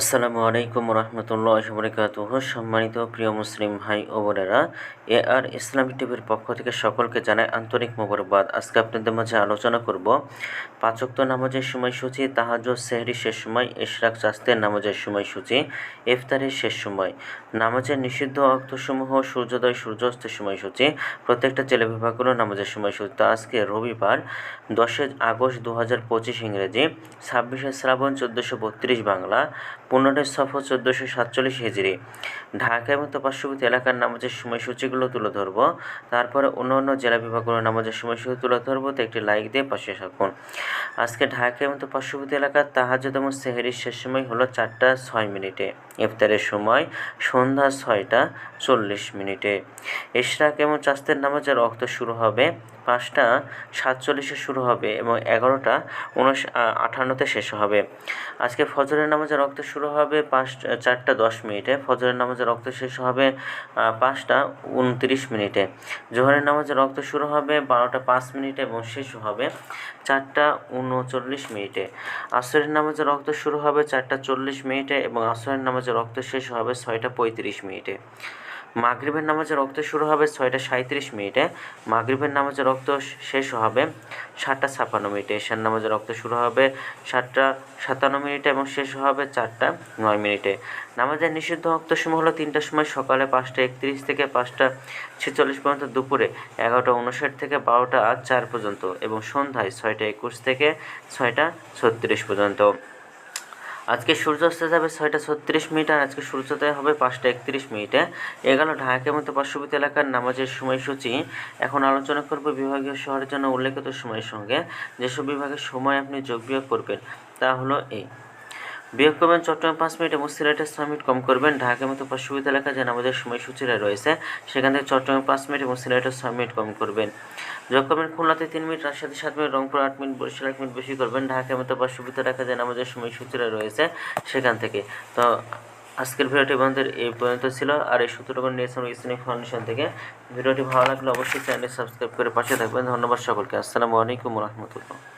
আসসালামু আলাইকুম রহমতুল্লাহ বরকাতুহ সম্মানিত প্রিয় মুসলিম ভাই ও বোনেরা, এ আর ইসলামিক টিভির পক্ষ থেকে সকলকে জানায় আন্তরিক মোবারকবাদ। আজকে আপনাদের মাঝে আলোচনা করব পাঁচক্ত নামাজের সময়সূচি তাহাজ সেহরি শেষ সময়, ইশরাক চাস্তের নামাজের সময়সূচি, ইফতারের শেষ সময়। নামাজের নিষিদ্ধ অক্তসমূহ সূর্যোদয়, সূর্যাস্তের সময়সূচি, প্রত্যেকটা জেলা বিভাগগুলো নামাজের সময়সূচি। তা আজকে রবিবার দশে আগস্ট দু হাজার পঁচিশ ইংরেজি, ছাব্বিশে শ্রাবণ চোদ্দোশো বত্রিশ বাংলা পনেরোই সফর চোদ্দোশো সাতচল্লিশ হিজড়ি। ঢাকা এবং পার্শ্ববর্তী এলাকার নামাজের সময়সূচিগুলো তুলে ধরবো। তারপরে অন্য অন্য জেলা বিভাগগুলোর নামাজের সময়সূচি তুলে ধরবো। তো একটি লাইক দিয়ে পাশে থাকুন। আজকে ঢাকা এবং পার্শ্ববর্তী এলাকার তাহাজুদ এবং সেহেরির শেষ সময় হলো চারটা ছয় মিনিটে। ইফতারের সময় সন্ধ্যা ছয়টা চল্লিশ মিনিটে। ইশরাক এবং চাস্তের নামাজের রক্ত শুরু হবে পাঁচটা সাতচল্লিশে শুরু হবে এবং এগারোটা উনিশ আটান্নতে শেষ হবে। আজকে ফজরের নামাজের রক্ত শুরু হবে পাঁচ, চারটা দশ মিনিটে। ফজরের নামাজের রক্ত শেষ হবে পাঁচটা উনত্রিশ মিনিটে। জোহরের নামাজের রক্ত শুরু হবে বারোটা পাঁচ মিনিটে এবং শেষ হবে চারটা উনচল্লিশ মিনিটে। আসরের নামাজে রক্ত শুরু হবে চারটা চল্লিশ মিনিটে এবং আসরের নামাজে রক্ত শেষ হবে ছয়টা পঁয়ত্রিশ মিনিটে। মাগরিবের নামাজে রক্ত শুরু হবে ছয়টা সাঁত্রিশ মিনিটে। মাগরিবের নামাজে রক্ত শেষ হবে সাতটা ছাপ্পান্ন মিনিটে। এশার নামাজে রক্ত শুরু হবে সাতটা সাতান্ন মিনিটে এবং শেষ হবে চারটা নয় মিনিটে। নামাজের নিষিদ্ধ রক্ত সময় হলো তিনটার সময় সকালে পাঁচটা একত্রিশ থেকে পাঁচটা ছেচল্লিশ পর্যন্ত দুপুরে এগারোটা উনষাট থেকে বারোটা আর চার পর্যন্ত এবং সন্ধ্যায় ছয়টা একুশ থেকে ছয়টা ছত্রিশ পর্যন্ত। আজকে সূর্যাস্ত যাবে ছয়টা ছত্রিশ মিনিট আর আজকে সূর্যোদয় হবে পাঁচটা একত্রিশ মিনিটে। এ গেল ঢাকা মতো পার্শ্ববর্তী এলাকার নামাজের সময়সূচি। এখন আলোচনা করব বিভাগীয় শহরের জন্য উল্লেখিত সময়ের সঙ্গে। যেসব বিভাগের সময় আপনি যোগ বিয়োগ করবেন, তা হলো এই বিয়োগ করবেন চট্টগ্রাম পাঁচ মিনিট এবং সিলেটে ছয় মিনিট কম করবেন। ঢাকার মতো পার্শ্ববর্তী এলাকা যে নামাজের সময়সূচিরা রয়েছে, সেখান থেকে চট্টগ্রাম পাঁচ মিনিট এবং সিলেটে ছয় মিনিট কম করবেন। করবেন খুলনাতে তিন মিনিট রাজশাহী সাত মিনিট, রংপুর আট মিনিট, বরিশাল এক মিনিট বেশি করবেন। ঢাকা মতো বা সুবিধা রাখা যায় আমাদের সময়সূচিরা রয়েছে সেখান থেকে। তো আজকের ভিডিওটি বন্ধুদের এই পর্যন্ত ছিল। আর এই সূত্রগুলো নিয়েছেন ইসলামিক ফাউন্ডেশন থেকে। ভিডিওটি ভালো লাগলে অবশ্যই চ্যানেল সাবস্ক্রাইব করে পাশে থাকবেন। ধন্যবাদ সকলকে। আসসালামু আলাইকুম রহমতুল্লাহ।